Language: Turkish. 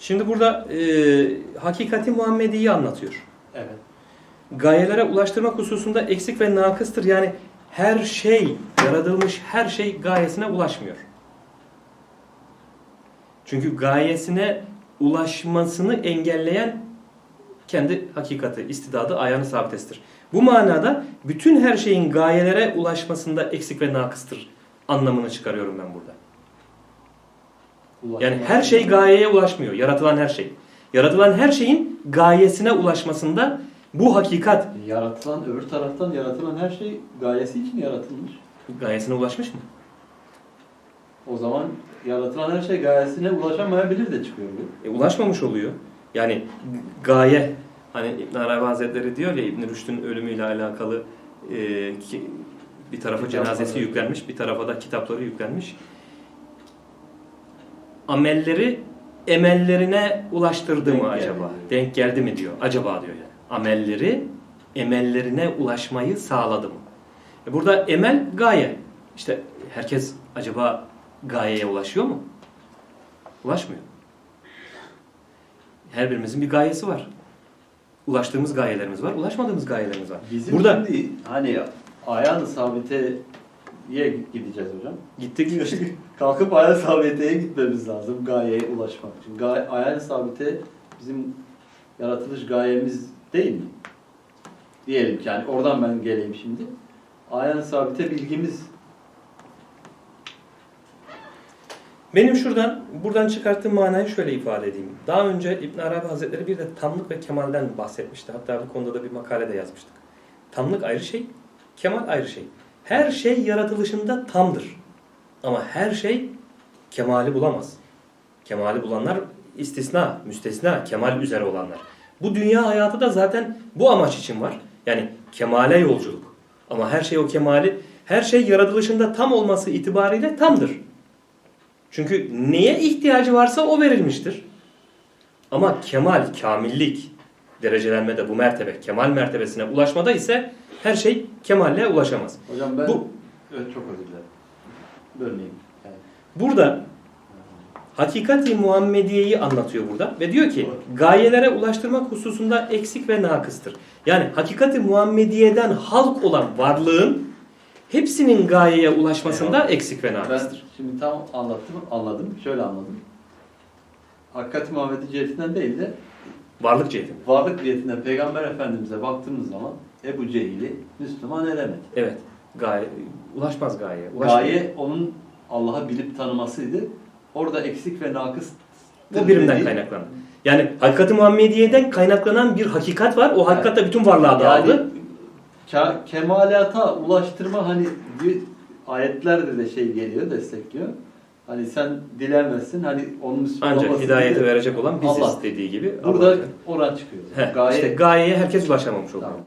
Şimdi burada e, hakikati Muhammedi'yi anlatıyor. Evet. Gayelere ulaştırmak hususunda eksik ve nakıstır. Yani her şey, yaratılmış her şey gayesine ulaşmıyor. Çünkü gayesine ulaşmasını engelleyen kendi hakikati, istidadı, ayağını sabitestir. Bu manada bütün her şeyin gayelere ulaşmasında eksik ve nakıstır anlamını çıkarıyorum ben burada. Yani her şey gayeye ulaşmıyor. Yaratılan her şey. Yaratılan her şeyin gayesine ulaşmasında bu hakikat Yaratılan, öbür taraftan yaratılan her şey gayesi için yaratılmış. gayesine ulaşmış mı? O zaman yaratılan her şey gayesine ulaşamayabilir de çıkıyor bu. E, ulaşmamış oluyor. Yani gaye hani İbn Arabi Hazretleri diyor ya İbn Rüşd'ün ölümüyle alakalı e, ki, bir tarafa cenazesi yüklenmiş, bir tarafa da kitapları yüklenmiş. Amelleri emellerine ulaştırdı Denk mı geldi acaba? diyor. Denk geldi mi diyor. Acaba diyor yani. Amelleri emellerine ulaşmayı sağladı mı? E burada emel gaye. İşte herkes acaba gayeye ulaşıyor mu? Ulaşmıyor. Her birimizin bir gayesi var. Ulaştığımız gayelerimiz var, ulaşmadığımız gayelerimiz var. Bizim Burada şimdi hani ayağını sabiteye gideceğiz hocam. gittik Kalkıp ayağın sabiteye gitmemiz lazım gayeye ulaşmak için. Gaye, ayağın sabite bizim yaratılış gayemiz değil mi? Diyelim ki yani oradan ben geleyim şimdi. Ayağın sabite bilgimiz Benim şuradan, buradan çıkarttığım manayı şöyle ifade edeyim. Daha önce İbn Arabi Hazretleri bir de tamlık ve kemalden bahsetmişti. Hatta bu konuda da bir makale de yazmıştık. Tamlık ayrı şey, kemal ayrı şey. Her şey yaratılışında tamdır. Ama her şey kemali bulamaz. Kemali bulanlar istisna, müstesna, kemal üzere olanlar. Bu dünya hayatı da zaten bu amaç için var. Yani kemale yolculuk. Ama her şey o kemali, her şey yaratılışında tam olması itibariyle tamdır. Çünkü neye ihtiyacı varsa o verilmiştir. Ama kemal, kamillik derecelenmede bu mertebe, kemal mertebesine ulaşmada ise her şey kemalle ulaşamaz. Hocam ben Bu- evet, çok özür dilerim. Bölmeyeyim. Yani, Burada hakikati Muhammediye'yi anlatıyor burada ve diyor ki gayelere ulaştırmak hususunda eksik ve nakıstır. Yani hakikati Muhammediye'den halk olan varlığın hepsinin gayeye ulaşmasında Eyvallah. eksik ve ben nakıstır. şimdi tam anlattım, anladım. Şöyle anladım. Hakikat Muhammed'i cihetinden değil de Varlık ciheti. varlık cihetinden Peygamber Efendimiz'e baktığımız zaman Ebu Cehil'i Müslüman edemedi. Evet. Gaye, ulaşmaz gayeye. Ulaşmıyor. Gaye onun Allah'ı bilip tanımasıydı. Orada eksik ve nakıs Bu birimden kaynaklanır. Yani hakikati Muhammediye'den kaynaklanan bir hakikat var. O hakikat da bütün varlığa dağıldı. Yani ke- kemalata ulaştırma hani bir ayetlerde de şey geliyor, destekliyor. Hani sen dilemezsin, hani onun Müslüman Ancak hidayeti de verecek olan biziz Allah. dediği gibi. Burada Allah- oran çıkıyor. Heh, Gaye işte gayeye herkes ulaşamamış oluyor. Tamam.